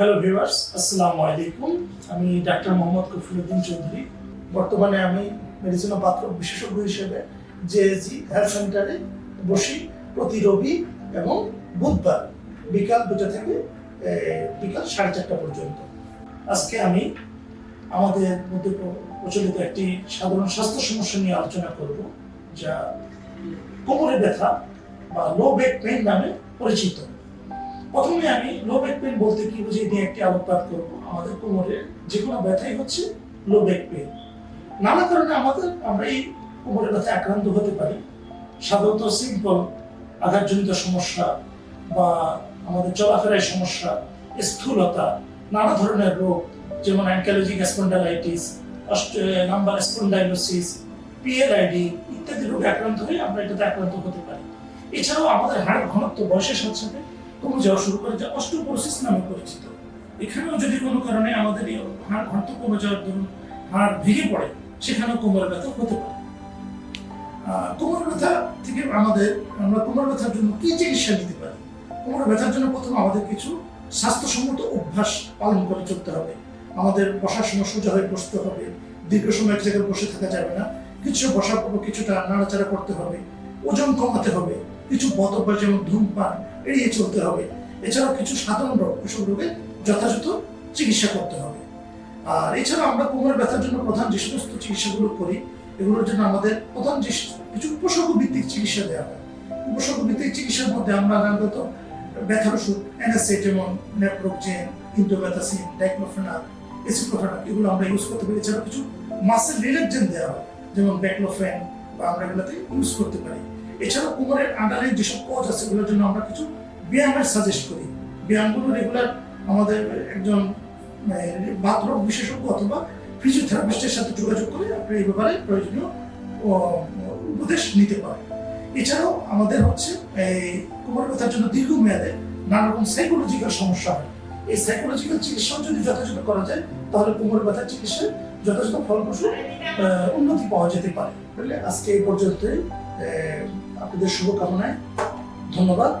Hello viewers আসসালামু আলাইকুম আমি ডাক্তার মোহাম্মদ কফিরুদ্দিন চৌধুরী বর্তমানে আমি মেডিসিন ও পাত্র বিশেষজ্ঞ হিসেবে জেএসজি হেলথ সেন্টারে বসি প্রতি রবি এবং বুধবার বিকাল দুটা থেকে বিকাল সাড়ে চারটা পর্যন্ত। আজকে আমি আমাদের মধ্যে প্রচলিত একটি সাধারণ স্বাস্থ্য সমস্যা নিয়ে আলোচনা করব, যা কোমরে ব্যথা বা লো ব্যাক পেইন নামে পরিচিত। প্রথমে আমি লো ব্যাক পেন বলতে কি বুঝি নিয়ে একটি আলোকপাত করব। আমাদের কোমরে যে কোনো ব্যথাই হচ্ছে লো ব্যাক পেন নানা কারণে আমাদের, আমরা এই কোমরের ব্যথায় আক্রান্ত হতে পারি। সাধারণত সিম্পল আঘাতজনিত সমস্যা বা আমাদের চলাফেরায় সমস্যা, স্থূলতা, নানা ধরনের রোগ, যেমন ankylosing spondylitis number spondylosis PLID ইত্যাদি রোগে আক্রান্ত হয়ে আমরা এটাতে আক্রান্ত হতে পারি। এছাড়াও আমাদের হাড় ঘনত্ব বয়সের সাথে সাথে যাওয়া শুরু করে যা অস্টোপোরোসিস নামে পরিচিত। এখানেও যদি কোনো কারণে আমাদের এই হাড় ঘনত্ব কমে যাওয়ার ধরুন হাড় ভেঙে পড়ে, সেখানেও কোমর ব্যথা হতে পারে। কোমর ব্যথা থেকে আমাদের, আমরা কোমর ব্যথার জন্য কি চিকিৎসা নিতে পারি? কোমর ব্যথার জন্য প্রথম আমাদের কিছু স্বাস্থ্যসম্মত অভ্যাস পালন করে চলতে হবে। আমাদের বসার সময় সোজা হয়ে বসতে হবে, দীর্ঘ সময় এক জায়গায় বসে থাকা যাবে না। কিছু বসার পর কিছুটা নাড়াচাড়া করতে হবে, ওজন কমাতে হবে কিছু অভ্যাস যেমন ধূমপান এড়িয়ে চলতে হবে। এছাড়াও কিছু সাধারণ রোগ এসব রোগের যথাযথ চিকিৎসা করতে হবে। আর এছাড়া আমরা কোমরের ব্যথার জন্য প্রধান যে সমস্ত চিকিৎসাগুলো করি, এগুলোর জন্য আমাদের প্রধান যে কিছু উপসর্গ ভিত্তিক চিকিৎসা দেওয়া হয়। উপসর্গ ভিত্তিক চিকিৎসার মধ্যে আমরা সাধারণত ব্যথার ওষুধ যেমন নেপ্রোকজেন ইন্ডোমেথাসিন, ডাইক্লোফেনাক এসিক্লোফেনাক এগুলো আমরা ইউজ করতে পারি। এছাড়া কিছু মাসেল রিলেকজেন দেওয়া হয়, যেমন ব্যাকলোফেন বা আমরা এগুলোতে ইউজ করতে পারি। এছাড়া কোমরের আন্ডারে যেসব কোচ আছে, এগুলোর জন্য আমরা কিছু ব্যায়ামের সাজেস্ট করি। ব্যায়ামগুলো রেগুলার আমাদের একজন বাথরোগ বিশেষজ্ঞ অথবা ফিজিওথেরাপিস্টের সাথে যোগাযোগ করে আপনি এই ব্যাপারে প্রয়োজনীয় উপদেশ নিতে পারেন। এছাড়াও আমাদের হচ্ছে এই কোমর ব্যথার জন্য দীর্ঘমেয়াদে নানা রকম সাইকোলজিক্যাল সমস্যা হয়। এই সাইকোলজিক্যাল চিকিৎসাও যদি যথাযথ করা যায়, তাহলে কোমর ব্যথার চিকিৎসায় যথেষ্ট ফলপ্রসূ উন্নতি পাওয়া যেতে পারে। তাহলে আজকে এই পর্যন্তই। আপনাদের শুভকামনায় ধন্যবাদ।